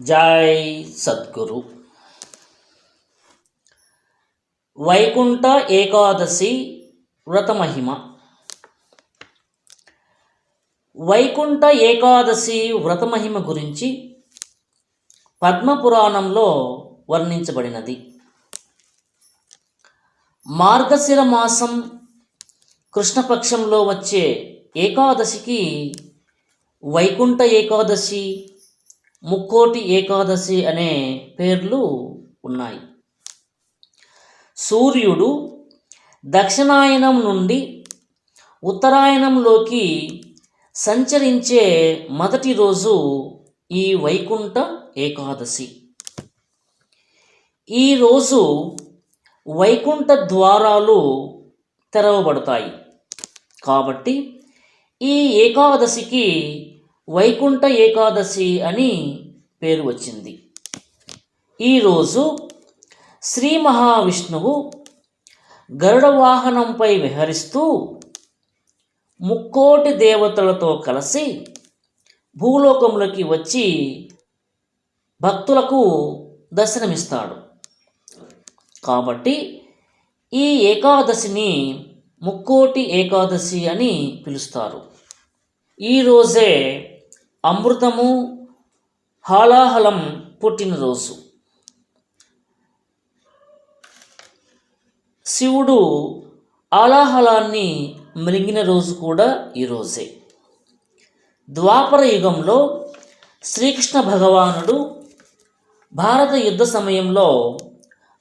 జై సద్గురు. వైకుంఠ ఏకాదశి వ్రతమహిమ. వైకుంఠ ఏకాదశి వ్రతమహిమ గురించి పద్మపురాణంలో వర్ణించబడినది. మార్గశిర మాసం కృష్ణపక్షంలో వచ్చే ఏకాదశికి వైకుంఠ ఏకాదశి ముక్కోటి ఏకాదశి అనే పేర్లు ఉన్నాయి. సూర్యుడు దక్షిణాయనం నుండి ఉత్తరాయణంలోకి సంచరించే మొదటి రోజు ఈ వైకుంఠ ఏకాదశి. ఈరోజు వైకుంఠ ద్వారాలు తెరవబడతాయి. కాబట్టి ఈ ఏకాదశికి వైకుంఠ ఏకాదశి అని పేరు వచ్చింది. ఈరోజు శ్రీ మహావిష్ణువు గరుడ వాహనంపై విహరిస్తూ ముక్కోటి దేవతలతో కలిసి భూలోకంలోకి వచ్చి భక్తులకు దర్శనమిస్తాడు. కాబట్టి ఈ ఏకాదశిని ముక్కోటి ఏకాదశి అని పిలుస్తారు. ఈరోజే అమృతము హాలాహలం పుట్టినరోజు శివుడు ఆలాహలాన్ని మ్రింగిన రోజు కూడా ఈరోజే ద్వాపర యుగంలో శ్రీకృష్ణ భగవానుడు భారత యుద్ధ సమయంలో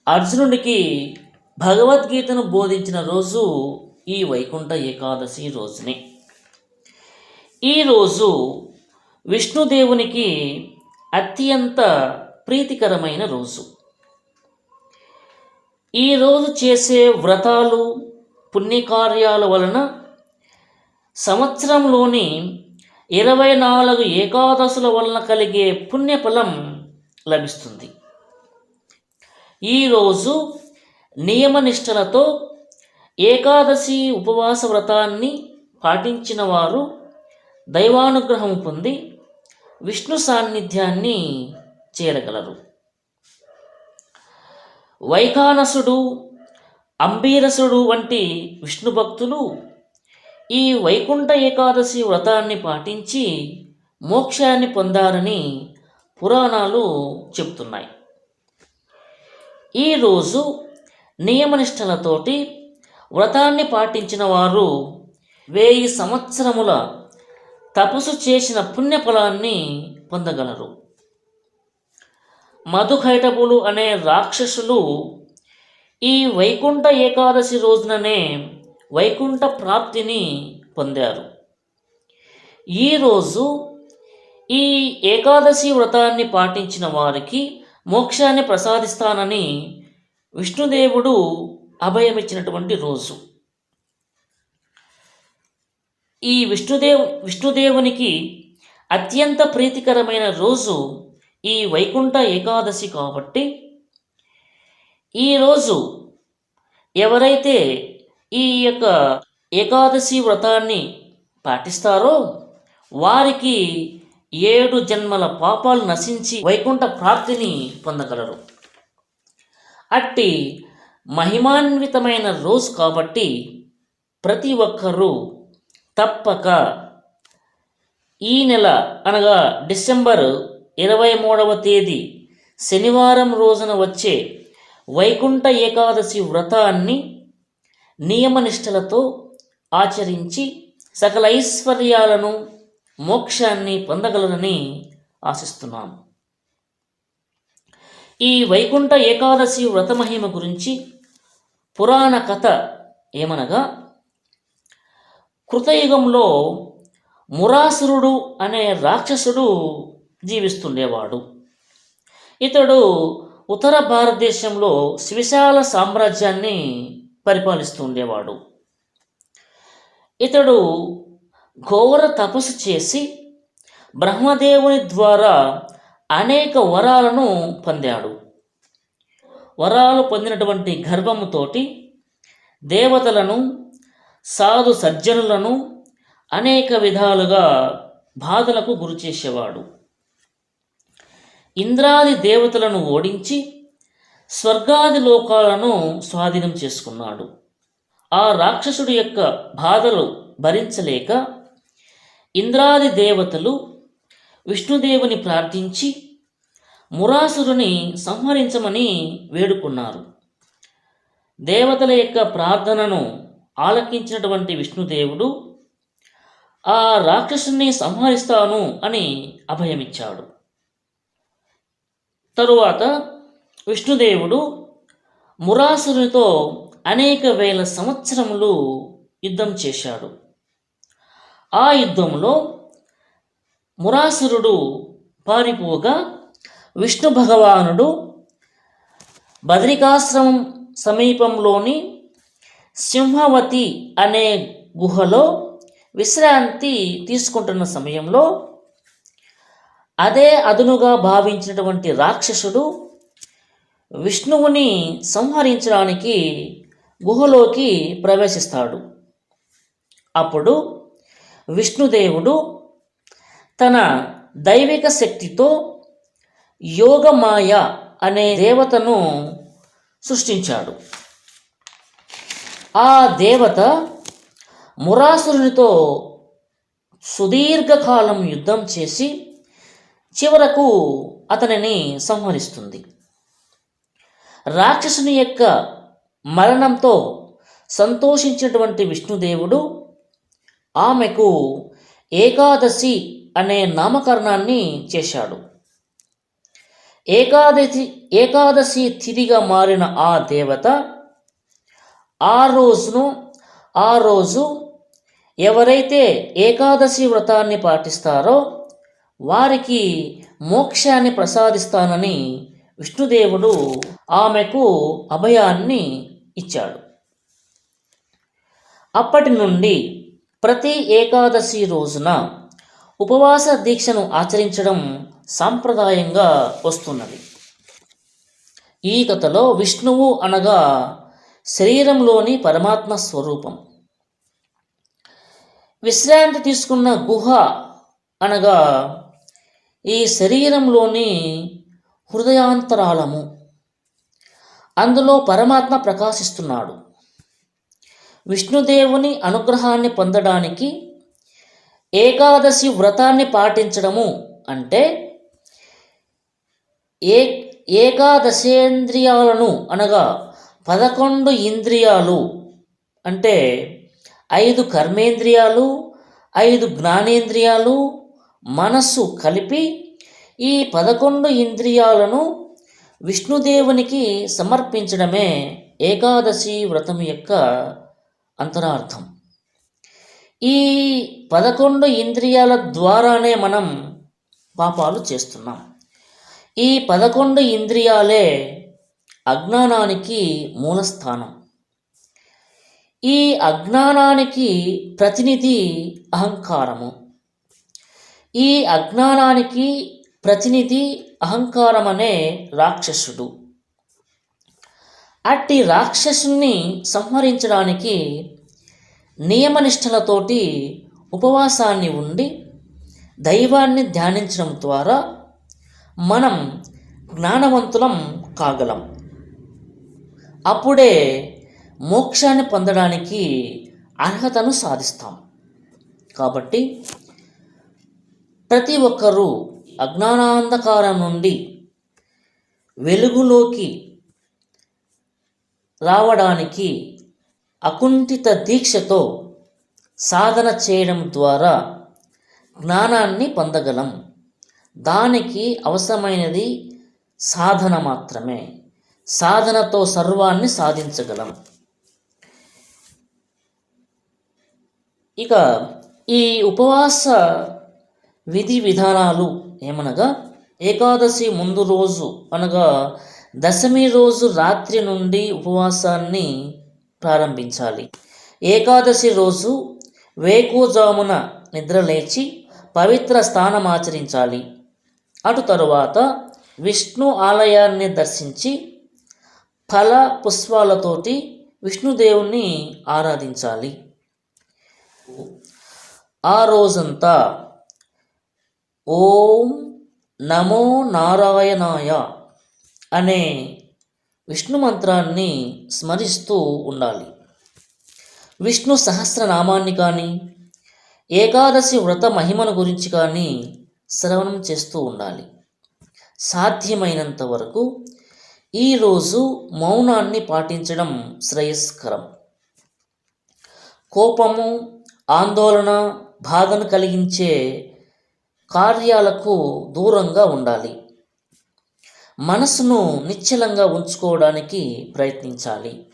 అర్జునుడికి భగవద్గీతను బోధించిన రోజు ఈ వైకుంఠ ఏకాదశి రోజునే. ఈరోజు విష్ణుదేవునికి అత్యంత ప్రీతికరమైన రోజు. ఈరోజు చేసే వ్రతాలు పుణ్యకార్యాల వలన సంవత్సరంలోని ఇరవై నాలుగు ఏకాదశుల వలన కలిగే పుణ్యఫలం లభిస్తుంది. ఈరోజు నియమనిష్టలతో ఏకాదశి ఉపవాస వ్రతాన్ని పాటించిన వారు దైవానుగ్రహం పొంది విష్ణు సాన్నిధ్యాన్ని చేరగలరు. వైఖానసుడు అంబీరసుడు వంటి విష్ణు భక్తులు ఈ వైకుంఠ ఏకాదశి వ్రతాన్ని పాటించి మోక్షాన్ని పొందారని పురాణాలు చెబుతున్నాయి. ఈరోజు నియమనిష్టలతోటి వ్రతాన్ని పాటించిన వారు వెయ్యి సంవత్సరముల తపస్సు చేసిన పుణ్యఫలాన్ని పొందగలరు. మధుకైటబులు అనే రాక్షసులు ఈ వైకుంఠ ఏకాదశి రోజుననే వైకుంఠ ప్రాప్తిని పొందారు. ఈరోజు ఈ ఏకాదశి వ్రతాన్ని పాటించిన వారికి మోక్షాన్ని ప్రసాదిస్తానని విష్ణుదేవుడు అభయమిచ్చినటువంటి రోజు. ఈ విష్ణుదేవ్ విష్ణుదేవునికి అత్యంత ప్రీతికరమైన రోజు ఈ వైకుంఠ ఏకాదశి కాబట్టి ఈరోజు ఎవరైతే ఈ యొక్క ఏకాదశి వ్రతాన్ని పాటిస్తారో వారికి ఏడు జన్మల పాపాలు నశించి వైకుంఠ ప్రాప్తిని పొందగలరు. అట్టి మహిమాన్వితమైన రోజు కాబట్టి ప్రతి ఒక్కరూ తప్పక. ఈ నెల అనగా డిసెంబర్ ఇరవై మూడవ తేదీ శనివారం రోజున వచ్చే వైకుంఠ ఏకాదశి వ్రతాన్ని నియమనిష్టలతో ఆచరించి సకల ఐశ్వర్యాలను మోక్షాన్ని పొందగలరని ఆశిస్తున్నాను ఈ వైకుంఠ ఏకాదశి వ్రతమహిమ గురించి పురాణ కథ ఏమనగా కృతయుగంలో మురాసురుడు అనే రాక్షసుడు జీవిస్తుండేవాడు. ఇతడు ఉత్తర భారతదేశంలో శివిశాల సామ్రాజ్యాన్ని పరిపాలిస్తుండేవాడు. ఇతడు ఘోర తపస్సు చేసి బ్రహ్మదేవుని ద్వారా అనేక వరాలను పొందాడు. వరాలు పొందినటువంటి గర్భముతోటి దేవతలను సాధు సజ్జనులను అనేక విధాలుగా బాధలకు గురి చేసేవాడు. ఇంద్రాది దేవతలను ఓడించి స్వర్గాది లోకాలను స్వాధీనం చేసుకున్నాడు. ఆ రాక్షసుడి యొక్క బాధలు భరించలేక ఇంద్రాది దేవతలు విష్ణుదేవుని ప్రార్థించి మురాసురుని సంహరించమని వేడుకున్నారు. దేవతల యొక్క ప్రార్థనను ఆలకించినటువంటి విష్ణుదేవుడు ఆ రాక్షసుని సంహరిస్తాను అని అభయమిచ్చాడు. తరువాత విష్ణుదేవుడు మురాసురునితో అనేక వేల సంవత్సరములు యుద్ధం చేశాడు. ఆ యుద్ధంలో మురాసురుడు పారిపోగా విష్ణు భగవానుడు బద్రికాశ్రమం సమీపంలోని సింహవతి అనే గుహలో విశ్రాంతి తీసుకుంటున్న సమయంలో అదే అదునుగా భావించినటువంటి రాక్షసుడు విష్ణువుని సంహరించడానికి గుహలోకి ప్రవేశిస్తాడు. అప్పుడు విష్ణుదేవుడు తన దైవిక శక్తితో యోగమాయ అనే దేవతను సృష్టించాడు. ఆ దేవత మురాసురునితో సుదీర్ఘకాలం యుద్ధం చేసి చివరకు అతనిని సంహరిస్తుంది. రాక్షసుని యొక్క మరణంతో సంతోషించినటువంటి విష్ణుదేవుడు ఆమెకు ఏకాదశి అనే నామకరణాన్ని చేశాడు. ఏకాదశి ఏకాదశి తిథిగా మారిన ఆ దేవత ఆ రోజును ఆ రోజు ఎవరైతే ఏకాదశి వ్రతాన్ని పాటిస్తారో వారికి మోక్షాన్ని ప్రసాదిస్తానని విష్ణుదేవుడు ఆమెకు అభయాన్ని ఇచ్చాడు. అప్పటి నుండి ప్రతి ఏకాదశి రోజున ఉపవాస దీక్షను ఆచరించడం సాంప్రదాయంగా వస్తున్నది. ఈ కథలో విష్ణువు అనగా శరీరంలోని పరమాత్మ స్వరూపం. విశ్రాంతి తీసుకున్న గుహ అనగా ఈ శరీరంలోని హృదయాంతరాలము. అందులో పరమాత్మ ప్రకాశిస్తున్నాడు. విష్ణుదేవుని అనుగ్రహాన్ని పొందడానికి ఏకాదశి వ్రతాన్ని పాటించడము అంటే ఏ ఏకాదశేంద్రియాలను అనగా పదకొండు ఇంద్రియాలు అంటే ఐదు కర్మేంద్రియాలు ఐదు జ్ఞానేంద్రియాలు మనస్సు కలిపి ఈ పదకొండు ఇంద్రియాలను విష్ణుదేవునికి సమర్పించడమే ఏకాదశి వ్రతం యొక్క అంతరార్థం. ఈ పదకొండు ఇంద్రియాల ద్వారానే మనం పాపాలు చేస్తున్నాం. ఈ పదకొండు ఇంద్రియాలే అజ్ఞానానికి మూలస్థానం. ఈ అజ్ఞానానికి ప్రతినిధి అహంకారము. ఈ అజ్ఞానానికి ప్రతినిధి అహంకారం అనే రాక్షసుడు. అట్టి రాక్షసుని సంహరించడానికి నియమనిష్టలతోటి ఉపవాసాన్ని ఉండి దైవాన్ని ధ్యానించడం ద్వారా మనం జ్ఞానవంతులం కాగలం. అప్పుడే మోక్షాన్ని పొందడానికి అర్హతను సాధిస్తాం. కాబట్టి ప్రతి ఒక్కరూ అజ్ఞానాంధకారం నుండి వెలుగులోకి రావడానికి అకుంఠిత దీక్షతో సాధన చేయడం ద్వారా జ్ఞానాన్ని పొందగలం. దానికి అవసరమైనది సాధన మాత్రమే. సాధనతో సర్వాన్ని సాధించగలం. ఇక ఈ ఉపవాస విధి విధానాలు ఏమనగా ఏకాదశి ముందు రోజు అనగా దశమి రోజు రాత్రి నుండి ఉపవాసాన్ని ప్రారంభించాలి. ఏకాదశి రోజు వేకుజామున నిద్రలేచి పవిత్ర స్థానమాచరించాలి అటు తరువాత విష్ణు ఆలయాన్ని దర్శించి ఫల పుష్పాలతోటి విష్ణుదేవుణ్ణి ఆరాధించాలి. ఆ రోజంతా ఓం నమో నారాయణాయ అనే విష్ణు మంత్రాన్ని స్మరిస్తూ ఉండాలి. విష్ణు సహస్రనామాన్ని కానీ ఏకాదశి వ్రత మహిమను గురించి కానీ శ్రవణం చేస్తూ ఉండాలి. సాధ్యమైనంత వరకు ఈరోజు మౌనాన్ని పాటించడం శ్రేయస్కరం. కోపము ఆందోళన బాధను కలిగించే కార్యాలకు దూరంగా ఉండాలి. మనసును నిశ్చలంగా ఉంచుకోవడానికి ప్రయత్నించాలి.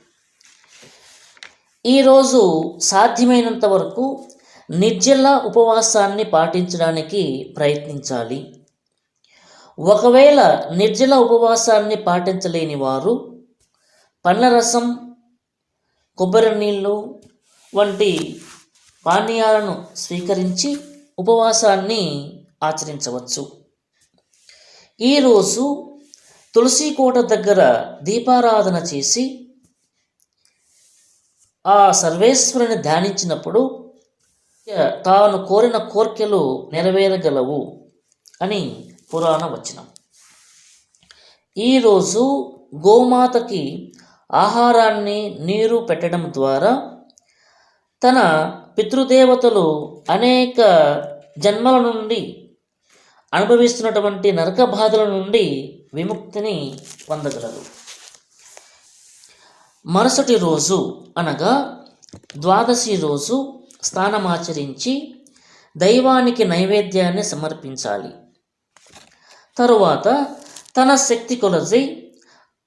ఈరోజు సాధ్యమైనంత వరకు నిర్జల ఉపవాసాన్ని పాటించడానికి ప్రయత్నించాలి. ఒకవేళ నిర్జల ఉపవాసాన్ని పాటించలేని వారు పండ్ల రసం కొబ్బరి నీళ్ళు వంటి పానీయాలను స్వీకరించి ఉపవాసాన్ని ఆచరించవచ్చు. ఈరోజు తులసి కోట దగ్గర దీపారాధన చేసి ఆ సర్వేశ్వరుని ధ్యానించినప్పుడు తాను కోరిన కోర్కెలు నెరవేరగలవు అని పురాణ వచనం. ఈరోజు గోమాతకి ఆహారాన్ని నీరు పెట్టడం ద్వారా తన పితృదేవతలు అనేక జన్మల నుండి అనుభవిస్తున్నటువంటి నరక బాధల నుండి విముక్తిని పొందగలరు. మరుసటి రోజు అనగా ద్వాదశి రోజు స్నానమాచరించి దైవానికి నైవేద్యాన్ని సమర్పించాలి. తరువాత తన శక్తి కొలజై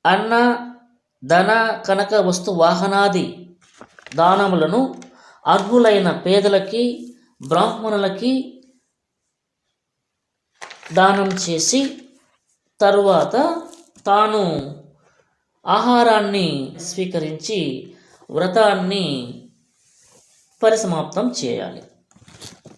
అన్న ధన కనక వస్తు వాహనాది దానములను అర్హులైన పేదలకి బ్రాహ్మణులకి దానం చేసి తరువాత తాను ఆహారాన్ని స్వీకరించి వ్రతాన్ని పరిసమాప్తం చేయాలి.